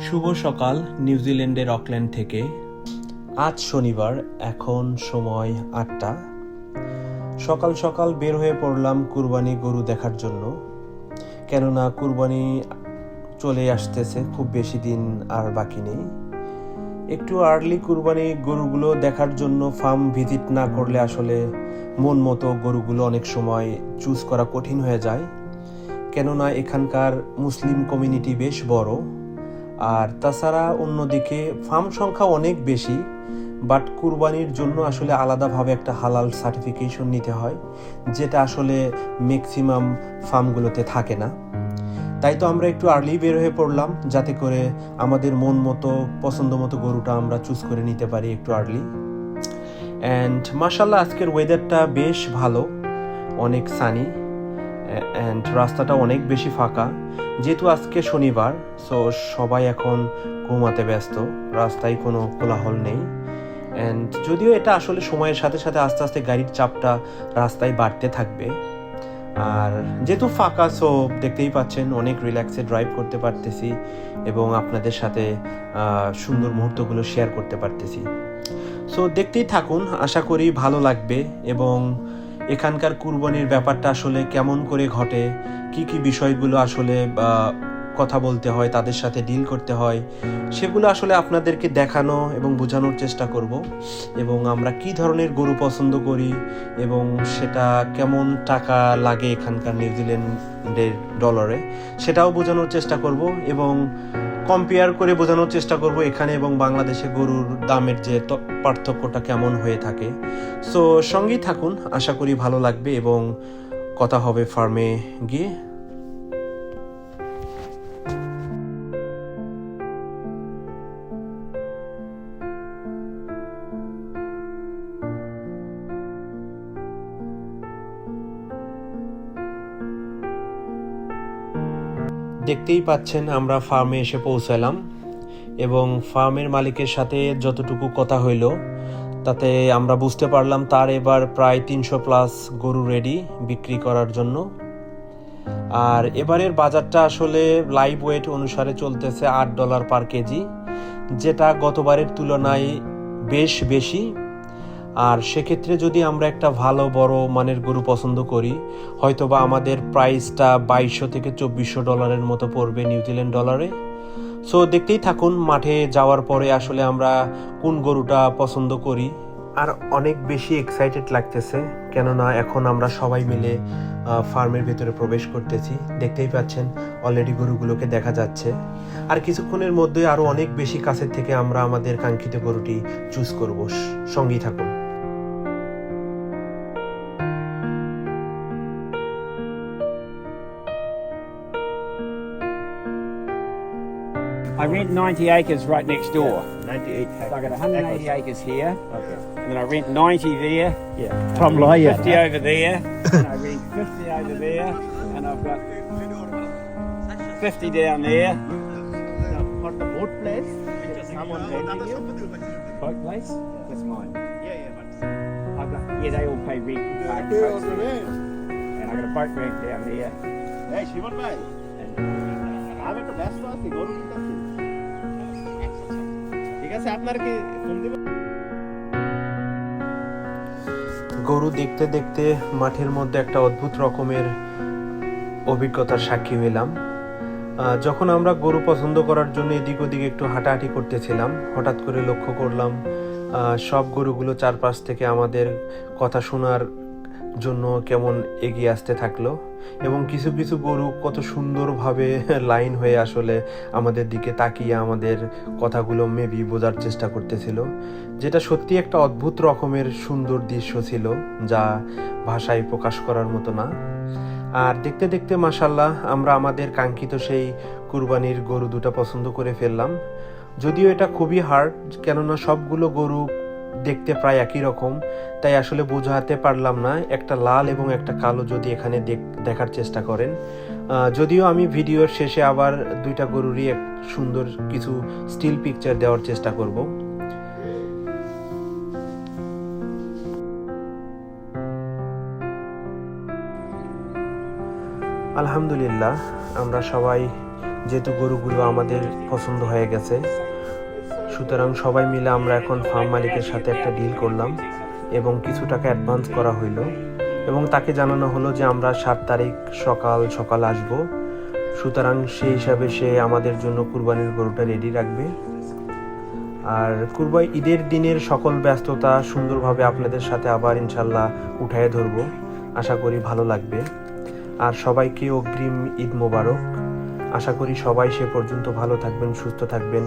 শুভ সকাল নিউজিল্যান্ডের অকল্যান্ড থেকে। আজ শনিবার, এখন সময় আটটা। সকাল সকাল বের হয়ে পড়লাম কুরবানি গরু দেখার জন্য। কেননা কুরবানি চলে আসতেছে, খুব বেশি দিন আর বাকি নেই। একটু আর্লি কুরবানি গরুগুলো দেখার জন্য ফার্ম ভিজিট না করলে আসলে মন মতো গরুগুলো অনেক সময় চুজ করা কঠিন হয়ে যায়। কেননা এখানকার মুসলিম কমিউনিটি বেশ বড়। আর তাছাড়া অন্যদিকে ফার্ম সংখ্যা অনেক বেশি বাট কুরবানির জন্য আসলে আলাদাভাবে একটা হালাল সার্টিফিকেশন নিতে হয়, যেটা আসলে ম্যাক্সিমাম ফার্মগুলোতে থাকে না। তাই তো আমরা একটু আর্লি বের হয়ে পড়লাম, যাতে করে আমাদের মন মতো, পছন্দ মতো গরুটা আমরা চুজ করে নিতে পারি একটু আর্লি অ্যান্ড মাসাল্লাহ আজকের ওয়েদারটা বেশ ভালো, অনেক সানি অ্যান্ড রাস্তাটা অনেক বেশি ফাঁকা। যেহেতু আজকে শনিবার সো সবাই এখন ঘুমাতে ব্যস্ত, রাস্তায় কোনো কোলাহল নেই। অ্যান্ড যদিও এটা আসলে সময়ের সাথে সাথে আস্তে আস্তে গাড়ির চাপটা রাস্তায় বাড়তে থাকবে। আর যেহেতু ফাঁকা সো দেখতেই পাচ্ছেন, অনেক রিল্যাক্সে ড্রাইভ করতে পারতেছি এবং আপনাদের সাথে সুন্দর মুহূর্তগুলো শেয়ার করতে পারতেছি। সো দেখতেই থাকুন, আশা করি ভালো লাগবে এবং এখানকার কুরবানির ব্যাপারটা আসলে কেমন করে ঘটে? কি কি বিষয়গুলো আসলে কথা বলতে হয়, তাদের সাথে ডিল করতে হয়, সেগুলো আসলে আপনাদেরকে দেখানো এবং বোঝানোর চেষ্টা করব। এবং আমরা কি ধরনের গরু পছন্দ করি এবং সেটা কেমন টাকা লাগে এখানকার নিউজিল্যান্ডের ডলারে সেটাও বোঝানোর চেষ্টা করব। এবং কম্পেয়ার করে বোঝানোর চেষ্টা করব এখানে এবং বাংলাদেশে গরুর দামের যে পার্থক্যটা কেমন হয়ে থাকে। সো সঙ্গেই থাকুন, আশা করি ভালো লাগবে এবং কথা হবে ফার্মে গিয়ে। দেখতেই পাচ্ছেন আমরা ফার্মে এসে পৌঁছালাম এবং ফার্মের মালিকের সাথে যতটুকু কথা হইল, তাতে আমরা বুঝতে পারলাম তার এবার প্রায় তিনশো প্লাস গরু রেডি বিক্রি করার জন্য। আর এবারের বাজারটা আসলে লাইভ ওয়েট অনুসারে চলতেছে আট ডলার পার কেজি যেটা গতবারের তুলনায় বেশ বেশি। আর সেক্ষেত্রে যদি আমরা একটা ভালো, বড় মানের গরু পছন্দ করি, হয়তোবা আমাদের প্রাইসটা বাইশশো থেকে চব্বিশশো ডলারের মতো পড়বে নিউজিল্যান্ড ডলারে। সো দেখতেই থাকুন, মাঠে যাওয়ার পরে আসলে আমরা কোন গরুটা পছন্দ করি। আর অনেক বেশি এক্সাইটেড লাগতেছে, কেননা এখন আমরা সবাই মিলে ফার্মের ভেতরে প্রবেশ করতেছি। দেখতেই পাচ্ছেন অলরেডি গরুগুলোকে দেখা যাচ্ছে। আর কিছুক্ষণের মধ্যে আরও অনেক বেশি কাছের থেকে আমরা আমাদের কাঙ্ক্ষিত গরুটি চুজ করব। সঙ্গেই থাকুন। I rent 90 acres right next door. 98 acres. So I got 180 acres here. Okay. And then I rent 90 there. Yeah. From Lawyer. 50 over there. and I rent 50 over there. And I've got 50 down there. Got the boat place. Someone Boat place? That's mine. Yeah, yeah. Yeah, they all pay rent. And, and I got a boat rent down there. Hey, Shimon, mate. আপনার কি গরু দেখতে দেখতে মাঠের মধ্যে একটা অদ্ভুত রকমের অভিজ্ঞতার সাক্ষী হইলাম। যখন আমরা গরু পছন্দ করার জন্য এদিক ওদিক একটু হাঁটাহাঁটি করতেছিলাম, হঠাৎ করে লক্ষ্য করলাম সব গরুগুলো চারপাশ থেকে আমাদের কথা শোনার জন্য কেমন এগিয়ে আসতে থাকল এবং কিছু কিছু গরু কত সুন্দরভাবে লাইন হয়ে আসলে আমাদের দিকে তাকিয়ে আমাদের কথাগুলো মেবি বোঝার চেষ্টা করতেছিল, যেটা সত্যি একটা অদ্ভুত রকমের সুন্দর দৃশ্য ছিল যা ভাষায় প্রকাশ করার মতো না। আর দেখতে দেখতে মাসাল্লাহ আমরা আমাদের কাঙ্ক্ষিত সেই কুরবানির গরু দুটো পছন্দ করে ফেললাম, যদিও এটা খুবই হার্ড কেননা সবগুলো গরু দেখতে প্রায় একই রকম, তাই আসলে বোঝাতে পারলাম না, একটা লাল এবং একটা কালো যদি এখানে দেখ- দেখার চেষ্টা করেন। যদিও আমি ভিডিওর শেষে আবার দুইটা গরুরই এক সুন্দর কিছু স্টিল পিকচার দেওয়ার চেষ্টা করব। আলহামদুলিল্লাহ, আমরা সবাই যেহেতু গরুগুলো আমাদের পছন্দ হয়ে গেছে সুতরাং সবাই মিলে আমরা এখন ফার্ম মালিকের সাথে একটা ডিল করলাম এবং কিছু টাকা অ্যাডভান্স করা হইল এবং তাকে জানানো হলো যে আমরা সাত তারিখ সকাল সকাল আসব। সুতরাং সেই হিসাবে সে আমাদের জন্য কুরবানির গরুটা রেডি রাখবে। আর কুরবাই ঈদের দিনের সকল ব্যস্ততা সুন্দরভাবে আপনাদের সাথে আবার ইনশাল্লাহ উঠায় ধরবো। আশা করি ভালো লাগবে। আর সবাইকে অগ্রিম ঈদ মোবারক। আশা করি সবাই সে পর্যন্ত ভালো থাকবেন, সুস্থ থাকবেন।